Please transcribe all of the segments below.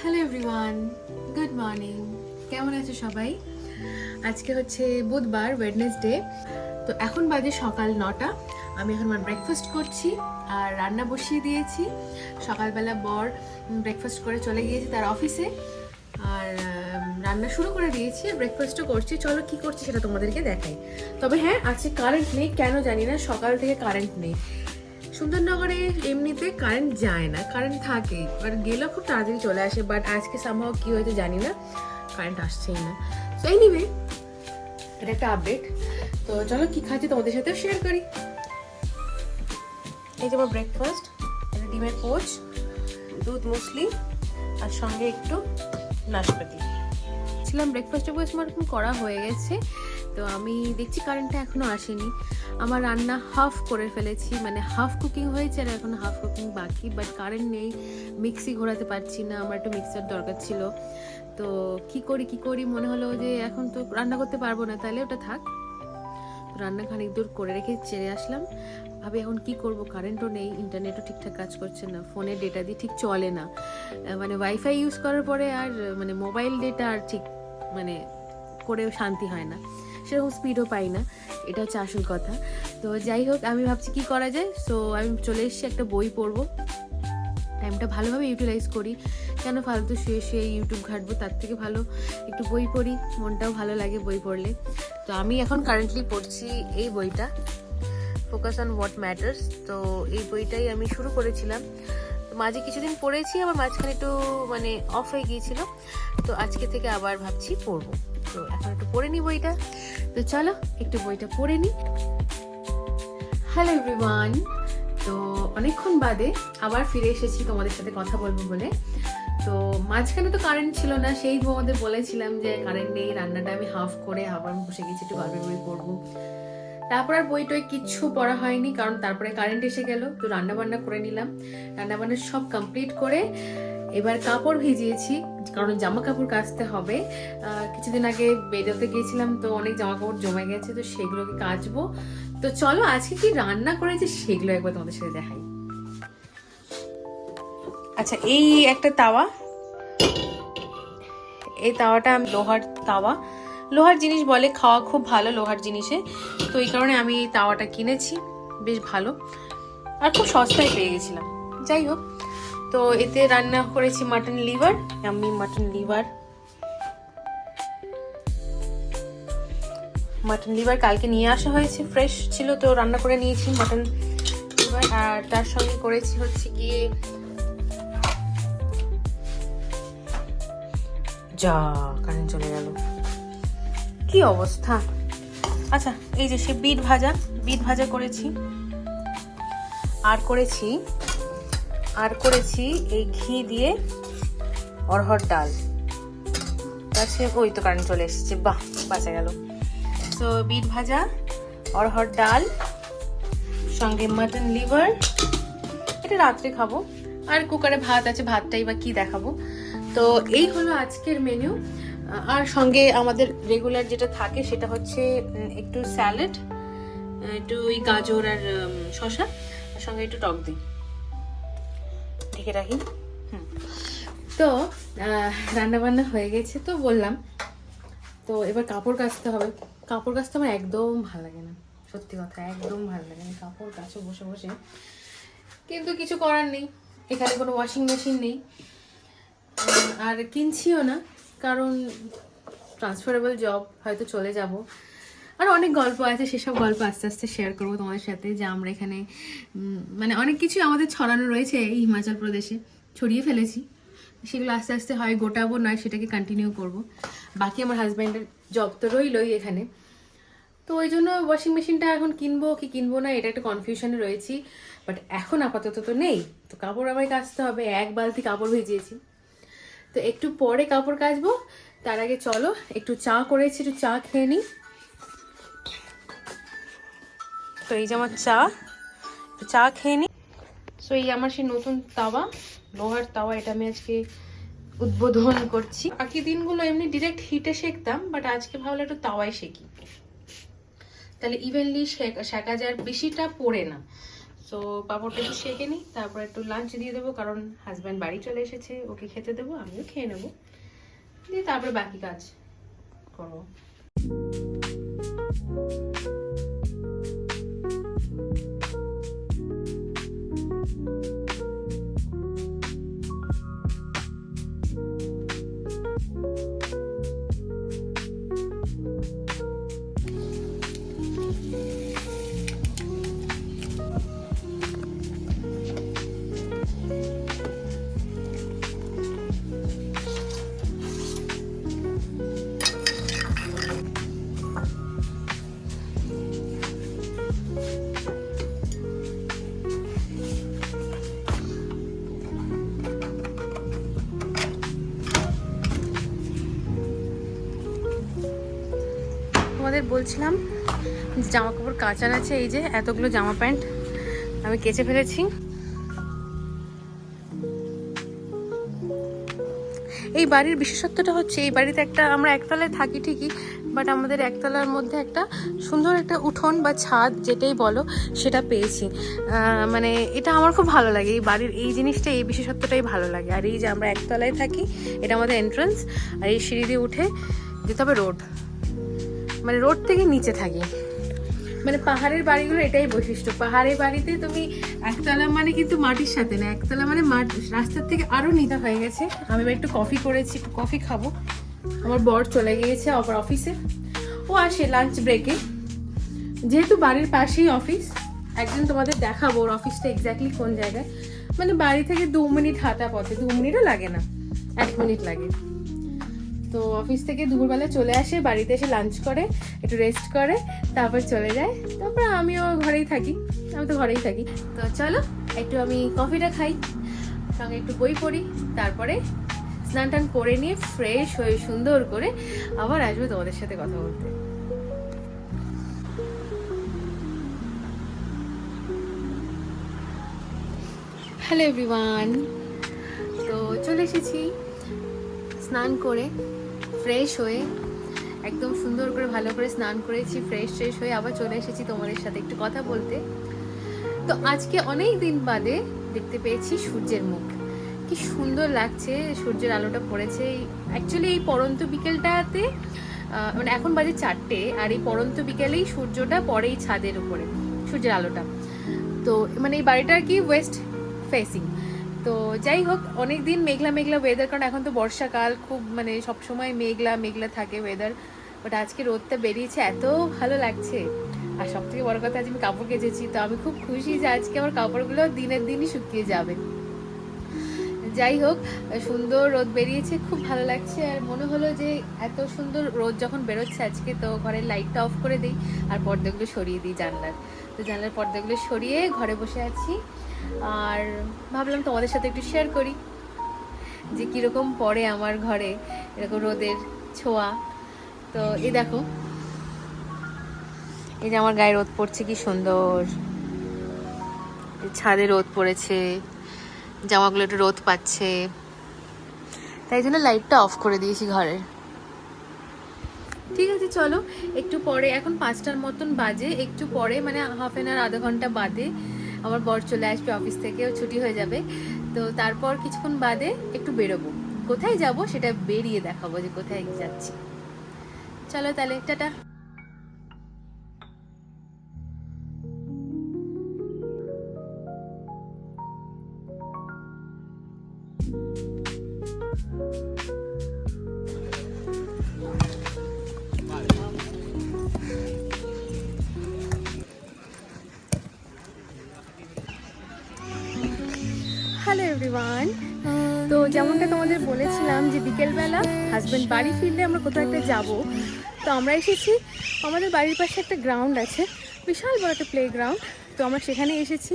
Hello everyone good morning কেমন আছো সবাই? আজকে হচ্ছে বুধবার ওয়েডনেসডে তো এখন বাজে সকাল নটা। আমি এখন আমার ব্রেকফাস্ট করছি আর রান্না বসিয়ে দিয়েছি। সকালবেলা বর ব্রেকফাস্ট করে চলে গিয়েছে তার অফিসে আর রান্না শুরু করে দিয়েছি ব্রেকফাস্টও করছি। চলো কি করছি সেটা তোমাদেরকে দেখাই। তবে হ্যাঁ আজকে কারেন্ট নেই, কেন জানি না, সকাল থেকে কারেন্ট নেই। সুন্দরনগরে এমনিতে কারেন্ট যায় না কারেন্ট থাকে আর গেলেও খুব তাড়াতাড়ি চলে আসে বাট আজকে সামহাও কি হয়েছে জানি না কারেন্ট আসছেই না। সো এনিওয়ে এটা একটা আপডেট তো চলো কি খাচ্ছি তোমাদের সাথেও শেয়ার করি। এই যে আমার ব্রেকফাস্ট এটা ডিমের পোচ, দুধ মুসলি, আর সঙ্গে একটু নাশপাতি। ছিলাম ব্রেকফাস্টে আমার করা হয়ে গেছে। তো আমি দেখছি কারেন্টটা এখনও আসেনি। আমার রান্না হাফ করে ফেলেছি মানে হাফ কুকিং হয়েছে আর এখন হাফ কুকিং বাকি বাট কারেন্ট নেই। মিক্সি ঘোরাতে পারছি না, আমার একটু মিক্সার দরকার ছিল। তো কি করি কি করি? মনে হলো যে এখন তো রান্না করতে পারব না, তাহলে ওটা থাক। রান্না খানিক দূর করে রেখে চেড়ে আসলাম। ভাবে, এখন কি করব? কারেন্টও নেই ইন্টারনেটও ঠিকঠাক কাজ করছে না ফোনে ডেটা দিয়ে ঠিক চলে না। মানে ওয়াইফাই ইউজ করার পরে আর মানে মোবাইল ডেটা আর ঠিক মানে করেও শান্তি হয় না। সেরকম স্পিডও পাই না। এটা হচ্ছে আসল কথা। তো যাই হোক, আমি ভাবছি কি করা যায়? সো আমি চলে এসেছি একটা বই পড়ব। টাইমটা ভালোভাবে ইউটিলাইজ করি। কেন ফালতু শুয়ে শুয়ে ইউটিউব ঘাটবো? তার থেকে ভালো একটু বই পড়ি। মনটাও ভালো লাগে বই পড়লে। তো আমি এখন কারেন্টলি পড়ছি এই বইটা। ফোকাস অন হোয়াট ম্যাটার্স তো এই বইটাই আমি শুরু করেছিলাম। মাঝে কিছুদিন পড়েছি আবার মাঝখানে একটু মানে অফ হয়ে গিয়েছিল। তো আজকে থেকে আবার ভাবছি পড়ব তো এখন একটু পড়ে নিই বইটা তো চলো, একটু বইটা পড়ে নিই। হ্যালো এভরিওয়ান তো অনেকক্ষণ বাদে আবার ফিরে এসেছি তোমাদের সাথে কথা বলব বলে। তো মাঝখানে তো কারেন্ট ছিল না, সেই তোমাদের বলেছিলাম যে কারেন্ট নেই, রান্নাটা আমি হাফ করে আবার বসে গেছি, একটু গল্পের বই পড়ব। তারপর আর বই টই কিচ্ছু পড়া হয়নি, কারণ তারপরে কারেন্ট এসে গেল, তো রান্না বান্না করে নিলাম। রান্না বান্না সব কমপ্লিট করে এবার কাপড় ভিজিয়েছি, কারণ জামা কাপড় কাচতে হবে। কিছুদিন আগে বেরোতে গিয়েছিলাম, তো অনেক জামা কাপড় জমে গেছে, তো সেগুলোকে কাচবো। তো চলো আজকে কি রান্না করেছি সেগুলো একবার তোমাদের সাথে দেখাই। আচ্ছা এই একটা তাওয়া। এই তাওয়াটা আমি লোহার তাওয়া। লোহার জিনিস বলে খাওয়া খুব ভালো লোহার জিনিসে। তো এই কারণে আমি এই তাওয়াটা কিনেছি, বেশ ভালো। আর খুব সস্তায় পেয়ে গেছিলাম। যাই হোক, তো এতে রান্না করেছি মাটন লিভার আমি মাটন লিভার মাটন লিভার কালকে নিয়ে আসা হয়েছে ফ্রেশ ছিল তো রান্না করে নিয়েছি মাটন লিভার আর তার সঙ্গে করেছি হচ্ছে গিয়ে যা, কারেন্ট চলে গেল। কি অবস্থা? আচ্ছা এই যে সে বিট ভাজা বিট ভাজা করেছি। আর করেছি আর করেছি এই ঘি দিয়ে অরহর ডাল। আছে ওই তো কারেন্ট চলে এসেছে, বাহ, বাঁচা গেল। তো বিট ভাজা অরহর ডাল, সঙ্গে মাটন লিভার এটা রাত্রে খাব। আর কুকারে ভাত আছে, ভাতটাই বা কি দেখাবো। তো, এই হলো আজকের মেনু আর সঙ্গে আমাদের রেগুলার যেটা থাকে সেটা হচ্ছে একটু স্যালাড একটু ওই গাজর আর শসা, আর সঙ্গে একটু টক দিই। ঢেকে রাখি। তো রান্না বান্না হয়ে গেছে তো বললাম। তো এবার কাপড় কাচতে হবে। কাপড় কাচতে আমার একদম ভালো লাগে না। সত্যি কথা, একদম ভালো লাগে না। কাপড় কাচো বসে বসে। কিন্তু কিছু করার নেই। এখানে কোনো ওয়াশিং মেশিন নেই। আর কিনছিও না। কারণ ট্রান্সফারেবল জব হয়তো চলে যাব। আর অনেক গল্প আছে, সেসব গল্প আস্তে আস্তে শেয়ার করব তোমাদের সাথে, যে আমরা এখানে মানে অনেক কিছু আমাদের ছড়ানো রয়েছে এই হিমাচল প্রদেশে, ছড়িয়ে ফেলেছি। সেগুলো আস্তে আস্তে হয়, গোটাবো, নয় সেটাকে কন্টিনিউ করব। বাকি আমার হাজব্যান্ডের জব তো রইলই এখানে। তো ওই জন্য ওয়াশিং মেশিনটা এখন কিনবো কি কিনবো না, এটা একটা কনফিউশনে রয়েছি। বাট এখন আপাতত তো নেই, তো কাপড় আমায় কাচতে হবে, এক বালতি কাপড় ভিজিয়েছি। তো একটু পরে কাপড় কাচবো। তার আগে চলো, একটু চা করেছি একটু চা খেয়ে নিই। তো এই যে আমার চা চা খেয়ে নিই। সো এই আমার সেই নতুন তাওয়া, লোহার তাওয়া, এটা আমি আজকে উদ্বোধন করছি। বাকি দিনগুলো এমনি ডিরেক্ট হিটে শেখতাম বাট আজকে ভাবলে একটু তাওয়ায় শেখি তাহলে ইভেনলি শেখা যায় বেশিটা পড়ে না। সো পাঁপড়টা একটু সেঁকে নিই, তারপর একটু লাঞ্চ দিয়ে দেবো, কারণ হাজব্যান্ড বাড়ি চলে এসেছে, ওকে খেতে দেবো, আমিও খেয়ে নেব। দিয়ে তারপরে বাকি কাজ করব। তোমাদের বলছিলাম জামা কাপড় কাচার আছে, এই যে এতগুলো জামা প্যান্ট আমি কেচে ফেলেছি। এই বাড়ির বিশেষত্বটা হচ্ছে, এই বাড়িতে একটা, আমরা একতলায় থাকি ঠিকই বাট আমাদের একতলার মধ্যে একটা সুন্দর একটা উঠোন বা ছাদ যেটাই বলো, সেটা পেয়েছি। মানে এটা আমার খুব ভালো লাগে, এই বাড়ির এই জিনিসটা, এই বিশেষত্বটাই ভালো লাগে। আর এই যে আমরা একতলায় থাকি, এটা আমাদের এন্ট্রান্স আর এই সিঁড়ি দিয়ে উঠে যেতে হবে রোড মানে রোড থেকে নিচে থাকি। মানে পাহাড়ের বাড়িগুলো এটাই বৈশিষ্ট্য। পাহাড়ের বাড়িতে তুমি একতলা মানে কিন্তু মাটির সাথে না, একতলা মানে মাঠ, রাস্তার থেকে আরও নিতে হয়ে গেছে। আমি একটু কফি করেছি, একটু কফি খাব। আমার বর চলে গিয়েছে আবার অফিসে। ও আসে লাঞ্চ ব্রেকে যেহেতু বাড়ির পাশেই অফিস একদিন তোমাদের দেখাবো ওর অফিসটা এক্স্যাক্টলি কোন জায়গায়। মানে বাড়ি থেকে দু মিনিট হাঁটা পথে, দু মিনিটও লাগে না, এক মিনিট লাগে। তো অফিস থেকে দুপুরবেলা চলে আসে, বাড়িতে এসে লাঞ্চ করে, একটু রেস্ট করে, তারপর চলে যায়। তারপর আমিও ঘরেই থাকি, আমি তো ঘরেই থাকি। তো চলো, একটু আমি কফিটা খাই, সঙ্গে একটু বই পড়ি, তারপরে স্নান টান করে নিয়ে ফ্রেশ হয়ে সুন্দর করে আবার আসবে তোমাদের সাথে কথা বলতে। হ্যালো এভরিওয়ান তো চলে এসেছি, স্নান করে ফ্রেশ হয়ে, একদম সুন্দর করে, ভালো করে স্নান করেছি ফ্রেশ ফ্রেশ হয়ে আবার চলে এসেছি তোমাদের সাথে একটু কথা বলতে। তো আজকে অনেক দিন বাদে দেখতে পেয়েছি সূর্যের মুখ। কি সুন্দর লাগছে, সূর্যের আলোটা পড়েছে। অ্যাকচুয়ালি এই পরন্ত বিকেলটাতে মানে এখন বাজে চারটে, আর এই পরন্ত বিকেলেই সূর্যটা পড়ে এই ছাদের উপরে, সূর্যের আলোটা। তো মানে এই বাড়িটা কি ওয়েস্ট ফেসিং তো যাই হোক অনেক দিন মেঘলা মেঘলা ওয়েদার কারণ এখন তো বর্ষাকাল, খুব মানে সবসময় মেঘলা মেঘলা থাকে ওয়েদার বাট আজকে রোদটা বেরিয়েছে, এত ভালো লাগছে। আর সব থেকে বড় কথা, আজ আমি কাপড় কেচেছি, তো আমি খুব খুশি যে আজকে আমার কাপড়গুলো দিনের দিনই শুকিয়ে যাবে। যাই হোক, সুন্দর রোদ বেরিয়েছে, খুব ভালো লাগছে, আর মনে হলো যে এত সুন্দর রোদ যখন বেরোচ্ছে আজকে, তো ঘরের লাইটটা অফ করে দিই, আর পর্দাগুলো সরিয়ে দিই জানলার। তো জানলার পর্দাগুলো সরিয়ে ঘরে বসে আছি। আর ভাবলাম তোমাদের সাথে একটু শেয়ার করি যে কীরকম পড়ে আমার ঘরে এরকম রোদের ছোঁয়া। তো এই দেখো। এই যে আমার গায়ে রোদ পড়ছে, কি সুন্দর। ছাদে রোদ পড়েছে, জামাগুলো একটু রোদ পাচ্ছে। তাই জন্য লাইটটা অফ করে দিয়েছি ঘরের ঠিক আছে, চলো। একটু পরে, এখন পাঁচটার মতন বাজে। একটু পরে মানে হাফ এন আওয়ার আধা ঘণ্টা বাদে। আমার বর চলে আসবে অফিস থেকে ছুটি হয়ে যাবে। তো তারপর কিছুক্ষণ বাদে একটু বেরোবো। কোথায় যাব সেটা বেরিয়ে দেখাবো যে কোথায় যাচ্ছি। চলো তাহলে, টাটা। Hello everyone. তো যেমনটা তোমাদের বলেছিলাম যে বিকেলবেলা হাজব্যান্ড বাড়ি ফিরলে আমরা কোথাও একটা যাব। তো আমরা এসেছি, আমাদের বাড়ির পাশে একটা গ্রাউন্ড আছে, বিশাল বড় একটা প্লে গ্রাউন্ড তো আমরা সেখানে এসেছি,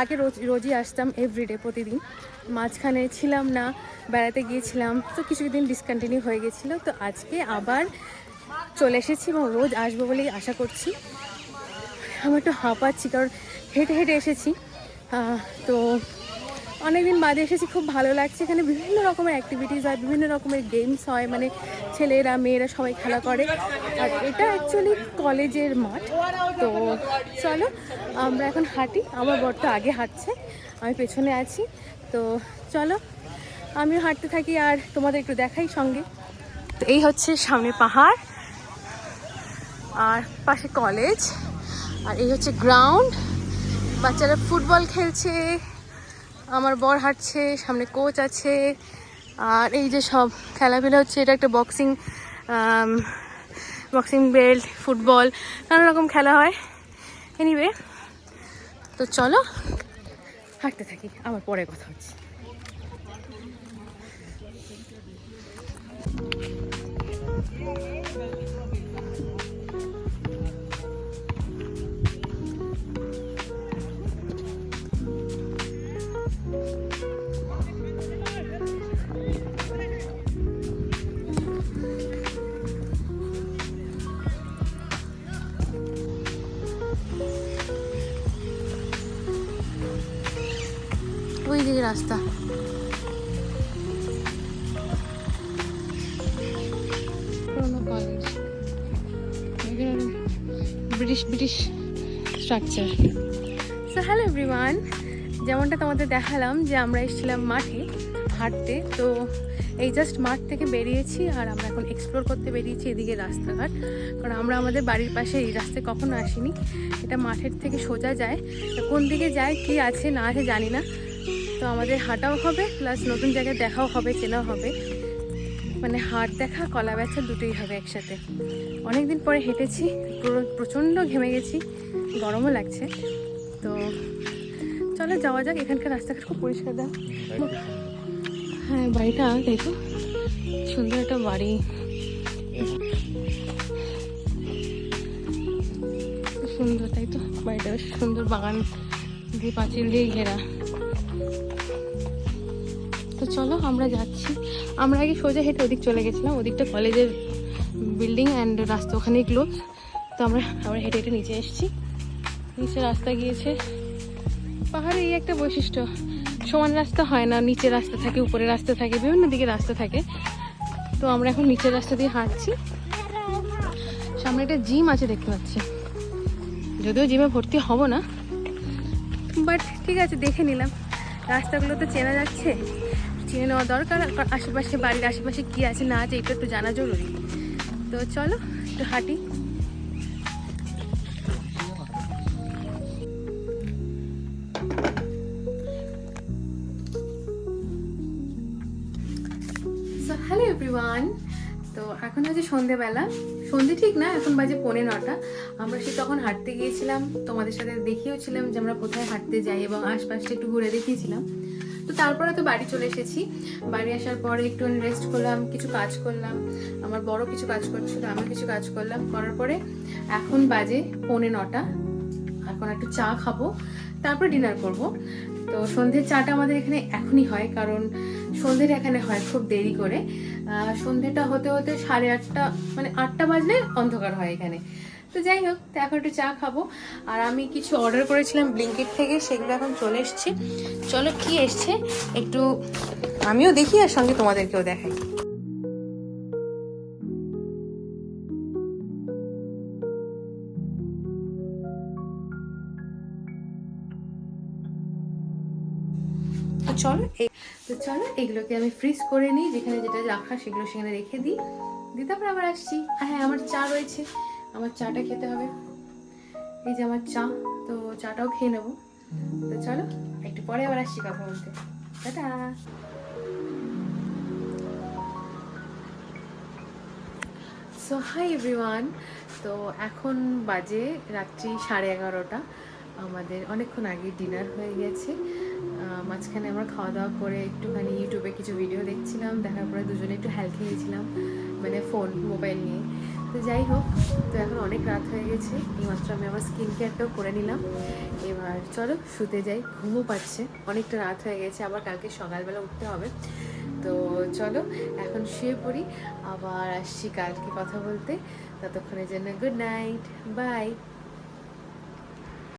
আগে রোজ, রোজই আসতাম এভরিডে প্রতিদিন। মাঝখানে ছিলাম না, বেড়াতে গিয়েছিলাম, তো কিছুদিন ডিসকন্টিনিউ হয়ে গেছিল। তো আজকে আবার চলে এসেছি এবং রোজ আসব বলেই আশা করছি। আমার একটু হাঁপাচ্ছি, কারণ হেঁটে হেঁটে এসেছি। তো অনেকদিন বাদে এসেছি, খুব ভালো লাগছে। এখানে বিভিন্ন রকমের অ্যাক্টিভিটিস হয়, বিভিন্ন রকমের গেমস হয় মানে ছেলেরা, মেয়েরা সবাই খেলা করে। আর এটা অ্যাকচুয়ালি কলেজের মাঠ। তো চলো, আমরা এখন হাঁটি। আমার বর তো আগে হাঁটছে, আমি পেছনে আছি। তো চলো, আমিও হাঁটতে থাকি আর তোমাদের একটু দেখাই সঙ্গে। তো এই হচ্ছে সামনে পাহাড়, আর পাশে কলেজ, আর এই হচ্ছে গ্রাউন্ড বাচ্চারা ফুটবল খেলছে। আমার বর হাঁটছে, সামনে কোচ আছে, আর এই যে সব খেলাধুলা হচ্ছে, এটা একটা বক্সিং বক্সিং বেল্ট ফুটবল নানা রকম খেলা হয়। এনিওয়ে তো চলো, হাঁটতে থাকি, আবার পরে কথা হচ্ছে। রাস্তা। College British British structure so hello everyone যেমনটা তোমাদের দেখালাম যে আমরা এসেছিলাম মাঠে হাঁটতে। তো এই জাস্ট মাঠ থেকে বেরিয়েছি আর আমরা এখন এক্সপ্লোর করতে বেরিয়েছি এদিকে রাস্তাঘাট। কারণ আমরা আমাদের বাড়ির পাশে এই রাস্তায় কখনো আসিনি। এটা মাঠের থেকে সোজা যায়। কোন দিকে যায় কি আছে না আছে জানি না। তো আমাদের হাঁটাও হবে প্লাস নতুন জায়গায় দেখাও হবে, চেনাও হবে। মানে হাট দেখা, কলা ব্যথা দুটোই হবে একসাথে। অনেক দিন পরে হেঁটেছি, পুরো প্রচণ্ড ঘেমে গেছি, গরমও লাগছে। তো চলো যাওয়া যাক, এখানকার রাস্তাঘাট খুব পরিষ্কার দাও হ্যাঁ বাড়িটা দেখো সুন্দর একটা বাড়ি। সুন্দর, তাই তো। বাড়িটা বেশ সুন্দর, বাগান দিয়ে পাঁচিল দিয়ে ঘেরা। তো চলো, আমরা যাচ্ছি। আমরা আগে সোজা হেঁটে ওদিক চলে গেছিলাম। ওদিকটা কলেজের বিল্ডিং অ্যান্ড রাস্তা ওখানেই ক্লোজ তো আমরা আমরা হেঁটে হেঁটে নিচে এসেছি। নিচে রাস্তা গিয়েছে। পাহাড়ে এই একটা বৈশিষ্ট্য, সমান রাস্তা হয় না, নিচে রাস্তা থাকে, উপরে রাস্তা থাকে, বিভিন্ন দিকে রাস্তা থাকে। তো আমরা এখন নিচের রাস্তা দিয়ে হাঁটছি। সামনে একটা জিম আছে দেখতে পাচ্ছি। যদিও জিমে ভর্তি হব না বাট ঠিক আছে, দেখে নিলাম। রাস্তাগুলো তো চেনা যাচ্ছে? চিনে নেওয়া দরকার আশেপাশে বাড়ির আশেপাশে কি আছে না আছে এটা একটু জানা জরুরি। তো চলো, একটু হাঁটি। সন্ধেবেলা। সন্ধে ঠিক না, এখন বাজে পৌনে নটা। আমরা সে তখন হাঁটতে গিয়েছিলাম, তোমাদের সাথে দেখিয়েওছিলাম যে আমরা কোথায় হাঁটতে যাই এবং আশপাশটা একটু ঘুরে দেখিয়েছিলাম। তো তারপরে তো বাড়ি চলে এসেছি। বাড়ি আসার পরে একটু রেস্ট করলাম, কিছু কাজ করলাম। আমার বড় কিছু কাজ করছিল, আমি কিছু কাজ করলাম। করার পরে এখন বাজে পৌনে নটা। এখন একটু চা খাব, তারপরে ডিনার করব। তো সন্ধ্যের চাটা আমাদের এখানে এখনই হয়, কারণ সন্ধ্যের এখানে হয় খুব দেরি করে। সন্ধ্যেটা হতে হতে সাড়ে আটটা মানে আটটা বাজলে অন্ধকার হয় এখানে। তো যাই হোক, তো এখন একটু চা খাব। আর আমি কিছু অর্ডার করেছিলাম ব্লিঙ্কেট থেকে, সেগুলো এখন চলে এসছে। চলো কি এসছে? একটু আমিও দেখি, আর সঙ্গে তোমাদেরকেও দেখাই। এই তো চলো এগুলোকে আমি ফ্রিজ করে নিই, যেখানে যেটা রাখা সেগুলো সেখানে রেখে দিই। দিয়ে তারপর আবার আসছি। আর হ্যাঁ আমার চা রয়েছে। আমার চাটা খেতে হবে। এই যে আমার চা, তো চাটাও খেয়ে নেব। তো চলো, একটু পরে আবার আসছি কথা বলতে। টাটা! সো হাই এভরিওয়ান তো এখন বাজে রাত্রি সাড়ে এগারোটা। আমাদের অনেকক্ষণ আগে ডিনার হয়ে গেছে। মাঝখানে আমরা খাওয়া দাওয়া করে একটুখানি ইউটিউবে কিছু ভিডিও দেখছিলাম, দেখার পরে দুজনে একটু হেল্প খেয়েছিলাম মানে ফোন মোবাইল নিয়ে। তো যাই হোক, তো এখন অনেক রাত হয়ে গেছে এইমাত্র আমি আমার স্কিন কেয়ারটাও করে নিলাম। এবার চলো, শুতে যাই, ঘুমও পাচ্ছে, অনেকটা রাত হয়ে গেছে, আবার কালকে সকালবেলা উঠতে হবে। তো চলো, এখন শুয়ে পড়ি, আবার আসছি কালকে কথা বলতে। ততক্ষণের জন্য গুড নাইট বাই